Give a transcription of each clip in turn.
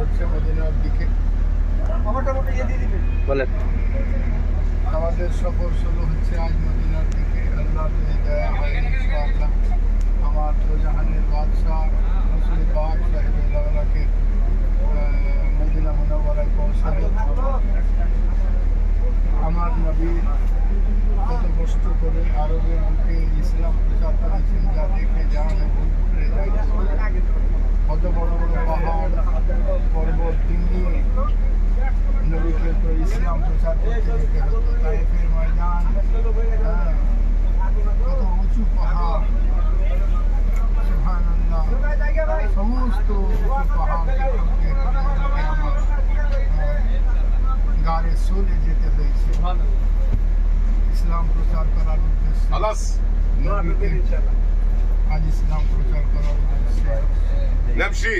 হচ্ছে মদিনার দিকে। বলেন। আমাদের সফর শুরু হচ্ছে আজ মদিনার দিকে। আল্লাহ যদি দয়া হয় ইনশাআল্লাহ আমার দোজাহানের বাদশাহ রসুল পাক সাহেবকে মদিনা মুনাওয়ারায় পৌঁছাবে। আমার নবী কত কষ্ট করে আরবের বুকে ইসলাম প্রচার করেছেন যা দেখে আমি ভুল করে যাই কত বড় বড় পাহাড় পর্বত তিনি নবীকে ইসলাম প্রচার করতে যেতে হতো তাইফের ময়দান কত উঁচু পাহাড় সমস্ত গাড়ে চলে যেতে হয়েছে ইসলাম প্রচার করার উদ্দেশ্যে আজ ইসলাম প্রচার করার উদ্দেশ্যে। নামশি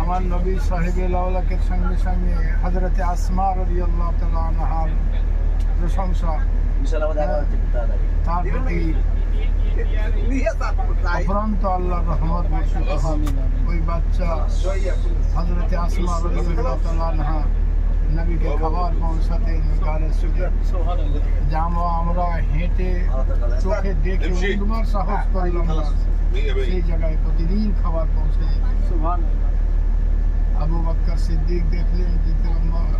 আমার নবী সাহেব লাউলাকের সঙ্গে সঙ্গে হজরতে আসমার রবি আল্লাহ প্রশংসা হ্যাঁ, তার প্রতি অফরান্ত আল্লাহ রহমত ওই বাচ্চা হজরতে আসমার রবি আল্লাহ নবীকে খাবার পৌঁছাতে গাড়ে সুখে জাম আমরা হেঁটে চোখে দেখে তোমার সাহস হ্যাঁ, করলাম না। হ্যাঁ, হ্যাঁ, সেই জায়গায় প্রতিদিন খাবার পৌঁছে আবু বক্কর সিদ্দিক দেখলেন যে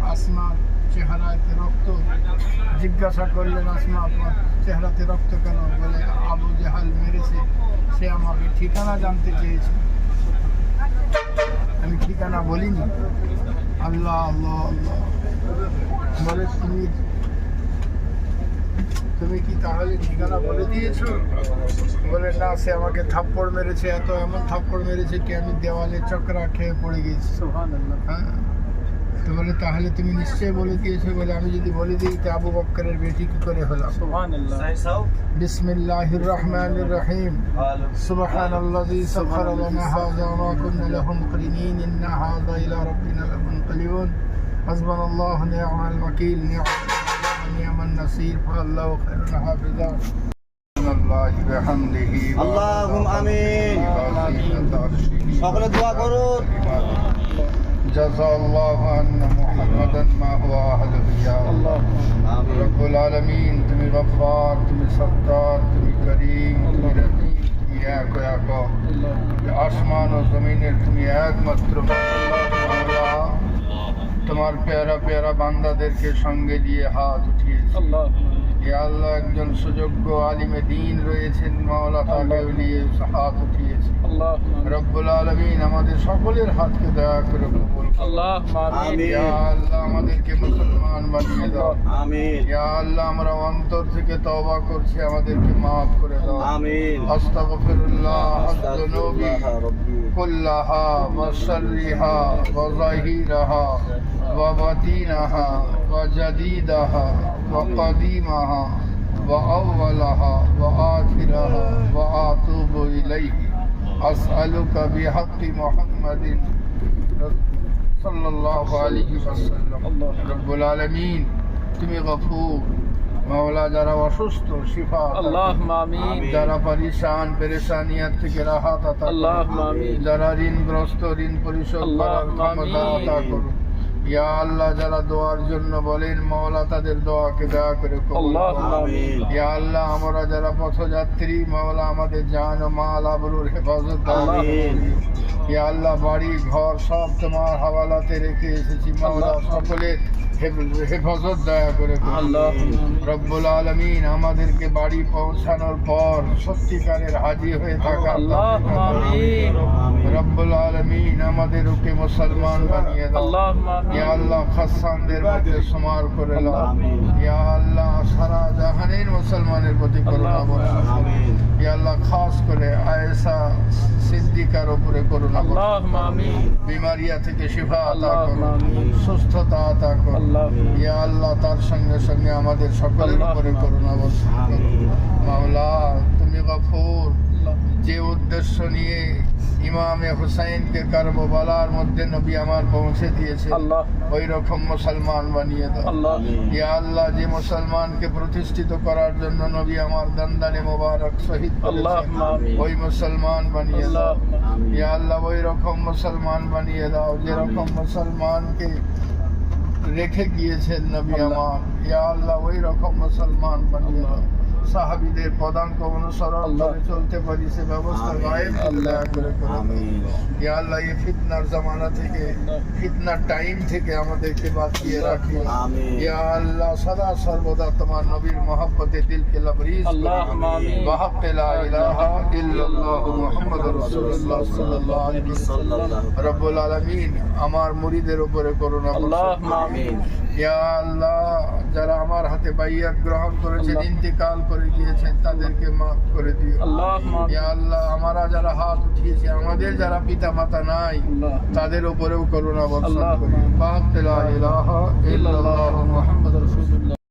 আসমার চেহারাতে রক্ত জিজ্ঞাসা করলেন আসমা আপনার চেহারাতে রক্ত কেন? বলে আবু জাহাল মেরেছে সে আমাকে ঠিকানা জানতে চেয়েছে। আমি ঠিকানা বলিনি। আল্লাহ আল্লাহ আল্লাহ। বলে তুমি তুমি কি তাহলে ঠিকানা বলে দিয়েছ? বলে না সে আমাকে থাপ্পড় মেরেছে এত এমন থাপ্পড় মেরেছে কি আমি দেওয়ালে চক্রা খেয়ে পড়ে গেছি? হ্যাঁ। তো বলে তাহলে তুমি নিশ্চয়ই বলে দিয়েছো বলে আমি যদি বলে দিই তো আবু বক্করের বেটি কি করে হলাম বিসমিল্লাহির রহমানির রহিম سبحان الذي سخر لنا هذا وما كنا له مقرنين إن هذا إلى ربنا لمنقلبون حسبنا الله نعم الوكيل نعم نعم النصير فالله خير حافظا الله بحمده اللهم آمين। সকলে দোয়া করুন جزا اللہ ان محمد ما هو اہل بیا رب العالمین تمہیں غفار تمہیں ستار تمہیں کریم تمہیں رحیم تمہیں ہے کو آقا کہ آسمان و زمین تمہیں عظمت تمہار پیارا پیارا باندہ دیر کے سنگے لیے ہاتھ اٹھیے۔ اللہ আল্লাহ একজন সুযোগ্য আলিমে দিন রয়েছেন মাওলা তাকে নিয়ে হাত উঠিয়েছে। রব্বুল আলমিন আমাদের সকলের হাতকে দয়া করে মুসলমান বানিয়ে দাও। আমিন। আল্লাহ আমরা অন্তর থেকে তওবা করছি আমাদেরকে maaf করে দাও। আমিন। আস্তাগফিরুল্লাহ আস্তাগফিরুল্লাহ রব্বি। কুল্লাহা ওয়া শাররিহা ওয়া যাহিরাহা ওয়া وقديمها وأولها وآخرها وأتوب إليه أسألك بحق محمد صلى الله عليه وسلم رب العالمين তুমি গফুর মাওলা যারা অসুস্থ শিফা আতা করো। اللهم آمين যারা পরিশান পেরেশানিয়ার থেকে রাহাত আতা করো। اللهم آمين যারা ঋণগ্রস্ত ঋণ পরিশোধ করার আল্লাহুম্মা ক্ষমতা আমিন। আতা করুন ইয়া আল্লাহ যারা দোয়ার জন্য বলেন মাওলা তাদের দোয়াকে দয়া করে ইয়া আল্লাহ আমরা যারা পথযাত্রী মাওলা আমাদের জান ও মাল আবরুর হেফাজত ইয়া আল্লাহ বাড়ি ঘর সব তোমার হাওয়ালাতে রেখে এসেছি মাওলা। সকলের হেফাজত দয়া করে রব্বুল আলমিন আমাদেরকে বাড়ি পৌঁছানোর পর সত্যিকারের হাজির হয়ে থাকা রব্বুল আলমিন আমাদের ওকে মুসলমান বানিয়ে দাও। আল্লাহ খাসানদের মধ্যে সমার করে দাও। আল্লাহ সারা মুসলমানের প্রতি করুণা বর্ষণ আল্লাহ খাস করে আয়েসা সিদ্দিকার উপরে করুণা বিমারিয়া থেকে শিফা আতা করুন। সুস্থতা আতা করুন। ইয়াল্লাহ তার সঙ্গে সঙ্গে আমাদের সকলের উপরে করুণা বর্ষণ করুন। মাওলা তুমি গফুর। যে উদ্দেশ্য নিয়ে ইমামে হুসাইনকে কারবালার মধ্যে নবী আমার পৌঁছে দিয়েছে। ওই রকম মুসলমান বানিয়ে দাও। আল্লাহ। ইয়া আল্লাহ যে মুসলমানকে প্রতিষ্ঠিত করার জন্য নবী আমার দন্দানে মোবারক শহীদ আল্লাহ ওই মুসলমান বানিয়ে দাও। ইয়া আল্লাহ ওই রকম মুসলমান বানিয়ে দাও যেরকম মুসলমানকে রেখে গিয়েছেন নবী। আমার। ইয়া আল্লাহ ওই রকম মুসলমান বানিয়ে দাও। সাহাবিদের পদাঙ্ক অনুসরণ করে চলতে পারি সে ব্যবস্থা গায়েব আল্লাহ। করে করে। আল্লাহ এই ফিতনার জামানা থেকে ফিতনার টাইম থেকে আমাদেরকে বাঁচিয়ে রাখি। ইয়া আল্লাহ সদা সর্বদা তোমার নবীর মহাব্বতে দিলকে লবরিজ রব্বুল আমার মুরিদের উপরে ইয়া আল্লাহ যারা আমার হাতে বাইয়া গ্রহণ করেছে ইন্তিকাল করে গিয়েছেন তাদেরকে মাফ করে দিও। আল্লাহ আমরা যারা হাত উঠিয়েছি আমাদের যারা পিতা মাতা নাই তাদের উপরেও করুণা বর্ষণ। করি